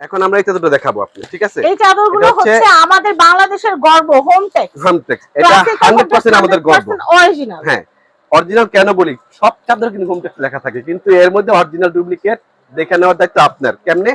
এখন আমরা এই চাদরটা দেখাবো আপনি ঠিক আছে? এই চাদরগুলো হচ্ছে- আমাদের বাংলাদেশের গর্ব হোমটেক হোমটেক্স এটা হান্ড্রেড পার্সেন্ট আমাদের গর্ব। অরিজিনাল হ্যাঁ অরিজিনাল কেন বলি? সব চাদর কিন্তু হোমটেক্স লেখা থাকে কিন্তু এর মধ্যে অরিজিনাল ডুপ্লিকেট দেখে নেওয়ার দায়িত্ব আপনার কেমনে?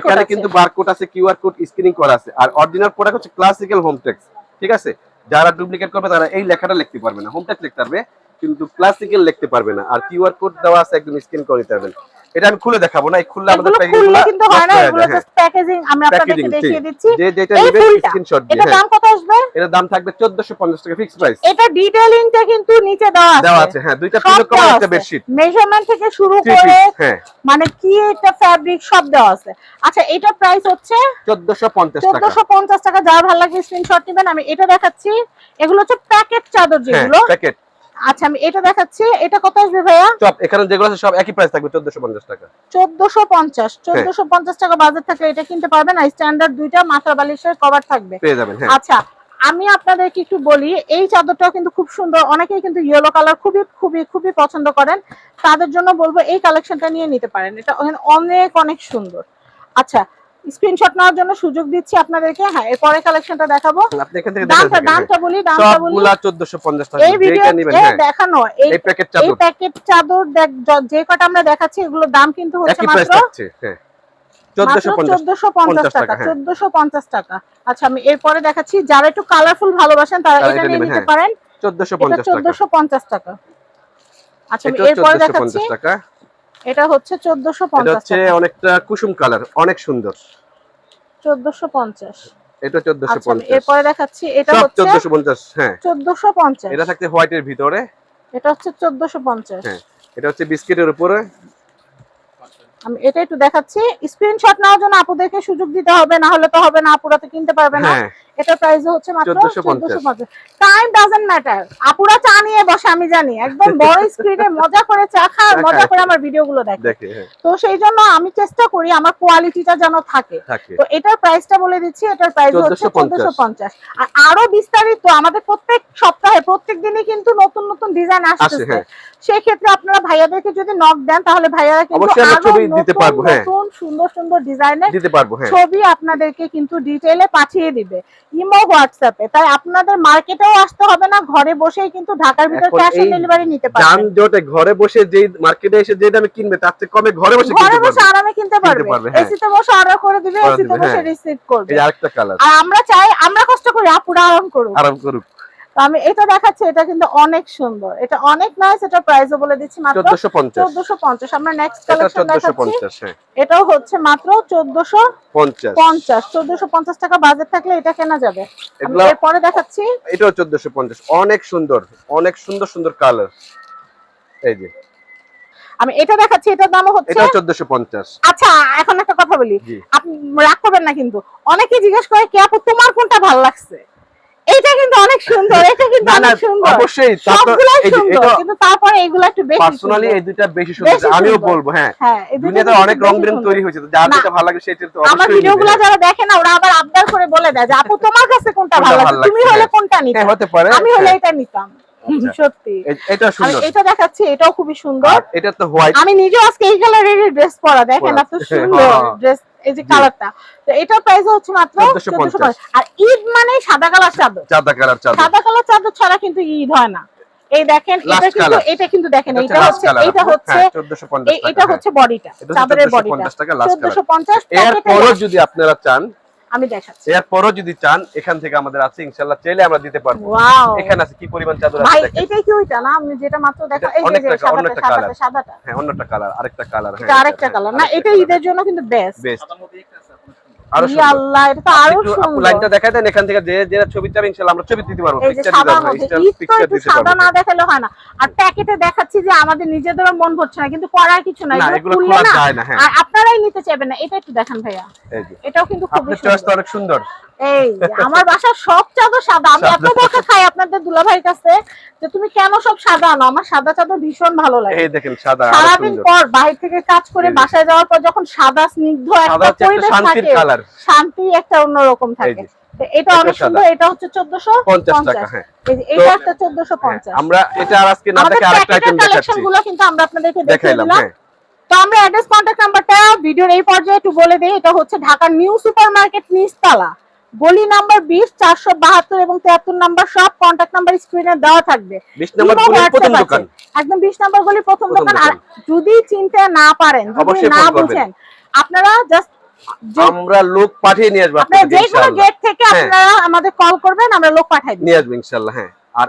এখানে কিন্তু বারকোড আছে কিউআর কোড স্ক্রিনিং করা আছে। আর অরিজিনাল প্রোডাক্ট হচ্ছে ক্লাসিক্যাল হোমটেক্স ঠিক আছে? যারা ডুপ্লিকেট করবে তারা এই লেখাটা লিখতে পারবে না। হোমটেক্স লিখতে পারবে কিন্তু ক্লাসিক্যাল লিখতে পারবে না। আর কিউআর কোড দেওয়া আছে একদম স্ক্রিন করে দিতে পারবেন। এটা আমি খুলে দেখাবো না এই খুললে আমাদের প্যাকেজিং খুললে কিন্তু হয় না এগুলো জাস্ট প্যাকেজিং আমি আপনাদেরকে দেখিয়ে দিচ্ছি। যে যেটা নেবে স্ক্রিনশট দিয়ে। এটা দাম কত আসবে? এটার দাম থাকবে 1450 টাকা ফিক্স প্রাইস এটা ডিটেইলিংটা কিন্তু নিচে দেওয়া আছে। দেওয়া আছে হ্যাঁ দুইটা পিলো কভার একটা বেডশিট মেজারমেন্ট থেকে শুরু করে হ্যাঁ। মানে কি এটা ফ্যাব্রিক সব দেওয়া আছে। আচ্ছা এটা প্রাইস হচ্ছে? 1450 টাকা। চোদ্দশো পঞ্চাশ টাকা যা ভালো লাগে স্ক্রিনশট নেবেন। আমি এটা দেখাচ্ছি। এগুলো হচ্ছে প্যাকেট চাদর হ্যাঁ যেগুলো। প্যাকেট আচ্ছা আমি এটা দেখাচ্ছি। এটা কত আসবে ভাইয়া? সব এখানে যেগুলো আছে সব একই প্রাইস থাকবে 1450 টাকা। চোদ্দশো পঞ্চাশ। হ্যাঁ। চোদ্দশো পঞ্চাশ টাকা বাজার থাকলে এটা কিনতে পারবেন আর স্ট্যান্ডার্ড দুইটা বালিশের কভার থাকবে। পেয়ে যাবেন হ্যাঁ। আচ্ছা আমি আপনাদেরকে একটু বলি এই চাদরটাও কিন্তু খুব সুন্দর। অনেকেই কিন্তু ইয়েলো কালার খুবই খুবই খুবই পছন্দ করেন। তাদের জন্য বলব এই কালেকশনটা নিয়ে নিতে পারেন। এটা অনেক অনেক সুন্দর। আচ্ছা স্ক্রিনশট নেওয়ার জন্য সুযোগ দিচ্ছি আপনাদেরকে। হ্যাঁ এরপরে কালেকশনটা দেখাবো। দামটা দামটা বলি দামটা বলি। সবগুলা 1450 টাকা এই ভিডিও যেটা হ্যাঁ। দেখানো এই এই প্যাকেট এই চাদর প্যাকেট চাদর দেখ যে কটা আমরা দেখাচ্ছি এগুলোর দাম কিন্তু হচ্ছে মাত্র হ্যাঁ। 1450 পঞ্চাশ টাকা টাকা, হ্যাঁ। চোদ্দশো পঞ্চাশ টাকা। আচ্ছা আমি এরপরে দেখাচ্ছি যারা একটু কালারফুল ভালোবাসেন তারা এটা নিয়ে নিতে হ্যাঁ। পারেন। এটা 1450 টাকা। চোদ্দশো পঞ্চাশ টাকা। আচ্ছা আমি এরপরে দেখাচ্ছি। 1450 টাকা। এটা হচ্ছে চোদ্দশো এটা পঞ্চাশ হচ্ছে অনেকটা কুসুম কালার অনেক সুন্দর। চোদ্দশো পঞ্চাশ। এটা আচ্ছা আমি 1450 এরপরে দেখাচ্ছি এটা হচ্ছে 1450 হ্যাঁ। চোদ্দশো পঞ্চাশ। এটা থাকছে হোয়াইটের ভিতরে। এটা হচ্ছে চোদ্দশো পঞ্চাশ। হ্যাঁ এটা হচ্ছে বিস্কিটের উপরে। আমি এটা একটু দেখাচ্ছি। স্ক্রিনশট নেওয়ার জন্য আপুদেরকে সুযোগ দিতে হবে না হলে তো হবে না আপুরা তো কিনতে পারবে না। হ্যাঁ। এটা প্রাইস হচ্ছে মাত্র 1450 1450 টাইম ডাজন্ট ম্যাটার আপুরা চা নিয়ে বসে আমি জানি। একদম বড় স্ক্রিনে মজা করে চা খায় আর মজা করে আমার ভিডিওগুলো দেখে। দেখে হ্যাঁ। তো সেই জন্য আমি চেষ্টা করি আমার কোয়ালিটিটা যেন থাকে। তো এটার প্রাইসটা বলে দিচ্ছি এটার প্রাইস হচ্ছে 1450 পঞ্চাশ। আর আরও বিস্তারিত আমাদের প্রত্যেক সপ্তাহে প্রত্যেক দিনই কিন্তু নতুন নতুন ডিজাইন আসছে হ্যাঁ। সেই ক্ষেত্রে আপনারা ভাইয়াদেরকে যদি নক দেন তাহলে ভাইয়ারা কিন্তু ছবি দিতে পারব, হ্যাঁ। নতুন সুন্দর সুন্দর ডিজাইনের দিতে পারব হ্যাঁ। ছবি আপনাদেরকে কিন্তু ডিটেইলে পাঠিয়ে দিবে। ইমো হোয়াটসঅ্যাপে তাই আপনাদের মার্কেটেও আসতে হবে না ঘরে বসেই কিন্তু ঢাকার ভিতর ক্যাশ অন ডেলিভারি নিতে পারবেন। যানজটে ঘরে বসে যেই মার্কেটে এসে যে দামে কিনবে তার থেকে কমে ঘরে বসে ঘরে বসে আরামে কিনতে পারবে। পারবে, হ্যাঁ। এসিতে বসে অর্ডার করে দিবে এসিতে বসে হ্যাঁ। রিসিভ করবে। এই আরেকটা কালার আর আমরা চাই আমরা কষ্ট করি আপুরা আরাম করুক। আরাম করুক। তো আমি এটা দেখাচ্ছি এটা কিন্তু অনেক সুন্দর। এটা অনেক নাইস এটা প্রাইসও বলে দিচ্ছি মাত্র 1450 চোদ্দশো পঞ্চাশ। আমরা নেক্সট কালেকশন দেখাচ্ছি। 1450 হ্যাঁ। এটাও হচ্ছে মাত্র চোদ্দশো 50 পঞ্চাশ। টাকা বাজেট থাকলে এটা কেনা যাবে। এরপরে দেখাচ্ছি। এটাও 1450 অনেক সুন্দর অনেক সুন্দর সুন্দর কালার এই যে। আমি এটা দেখাচ্ছি এটার দামও হচ্ছে এটাও 1450 আচ্ছা এখন একটা কথা বলি। আপনি রাগ করবেন না কিন্তু। অনেকে জিজ্ঞেস করে কি আপু তোমার কোনটা ভালো লাগছে? এইটা কিন্তু অনেক সুন্দর এটা কিন্তু অনেক সুন্দর অবশ্যই সুন্দর কিন্তু তারপরে এগুলো একটু বেশি পার্সোনালি এই দুইটা বেশি সুন্দর আমিও বলব হ্যাঁ হ্যাঁ দুটো দুনিয়াতে অনেক রং বেরং তৈরি হয়েছে তো যার। যেটা ভালো লাগে সেটা তো আমার অবশ্যই ভিডিওগুলো যারা দেখে না ওরা আবার আবদার করে বলে দেয় যে আপু তোমার কাছে কোনটা ভালো লাগে তুমি হলে। কোনটা নিতে হ্যাঁ হতে পারে আমি হলে হ্যাঁ। এটা নিতাম। সত্যি। এটা সুন্দর। এটা দেখাচ্ছি এটাও খুবই সুন্দর। এটা তো হোয়াইট আমি নিজে আজকে এই কালারের ড্রেস পরা দেখেন এত সুন্দর। ড্রেস এই যে কালারটা তো এটার প্রাইস হচ্ছে মাত্র 1450 1450 আর ঈদ মানে সাদা কালার চাদর। চাঁদা কালার চাদর। সাদা কালার চাদর ছাড়া কিন্তু ঈদ হয় না। এই দেখেন এটা কিন্তু এটা কিন্তু দেখেন এটা হচ্ছে এটা হচ্ছে হ্যাঁ, 1450 এই- টাকা, এটা। হচ্ছে বডিটা চাদরের বডিটা। 1450 টাকা last colour। 1450 এরপরও যদি আপনারা চান আমি দেখাচ্ছি। এরপরও যদি চান এখান থেকে আমাদের আছে ইনশাআল্লাহ চাইলে আমরা দিতে পারব। এখানে আছে কি পরিমাণ চাদর আছে ভাই এটাই কি ওইটা না? আমি যেটা মাত্র দেখা এই যে সাদাটা একটা সাদাটা। হ্যাঁ অন্যটা কালার আরেকটা কালার হ্যাঁ আরেকটা কালার না? এটা ঈদের জন্য কিন্তু বেস্ট বেস্ট আরও আল্লাহ এটা তো আরও সুন্দর। লাইনটা দেখাই দেন এখান থেকে যে যে ছবি চাবে ইনশাআল্লাহ আমরা ছবি দিতে পারব পিকচার দিতে পারব পিকচার সাদা না দেখালে হয় না। আর প্যাকেটে দেখাচ্ছি যে আমাদের নিজেদেরও মন ভরছে না কিন্তু করার কিছু নাই। এগুলো না হ্যাঁ। আর আপনারাই নিতে চাইবেন না এটা একটু দেখান ভাইয়া। এটাও কিন্তু খুব আপনার চয়েস তো অনেক সুন্দর। এই আমার বাসার সব চাদর সাদা। আমি এত। বকা খাই আপনাদের দুলাভাইয়ের কাছে যে তুমি কেন সব সাদা আনো? আমার সাদা চাদর ভীষণ ভালো লাগে। এই দেখেন সাদা সারাদিন পর বাইরে থেকে কাজ করে বাসায় যাওয়ার পর যখন সাদা স্নিগ্ধ একটা পরিবেশ থাকে শান্তি একটা অন্যরকম থাকে। এটা এটা অনেক সুন্দর এটা হচ্ছে চোদ্দশো 50 টাকা হ্যাঁ। এটা একটা হ্যাঁ, পঞ্চাশ। আমরা এটা আর আজকে না দেখে আরেকটা আইটেম দেখাচ্ছি। কালেকশনগুলো কিন্তু আমরা আপনাদেরকে দেখিয়ে দেখাইলাম দিলাম। হ্যাঁ। তো আমরা অ্যাড্রেস কন্ট্যাক্ট নাম্বারটা ভিডিওর এই পর্যায়ে একটু বলে দেই এটা হচ্ছে ঢাকার নিউ সুপার মার্কেট নিচতলা। গলি নাম্বার বিশ চারশো বাহাত্তর এবং তেহাত্তর নাম্বার সব কন্ট্যাক্ট নাম্বার স্ক্রিনে দেওয়া থাকবে। গলির। একদম বিশ নাম্বার গলি প্রথম দোকান। আর যদি চিনতে না পারেন যদি না বুঝেন আপনারা জাস্ট আমরা লোক পাঠিয়ে নিয়ে আসব আপনারা যে কোনো গেট থেকে হ্যাঁ। আপনারা আমাদের কল করবেন আমরা লোক পাঠাই নিয়ে আসব ইনশাল্লাহ হ্যাঁ। আর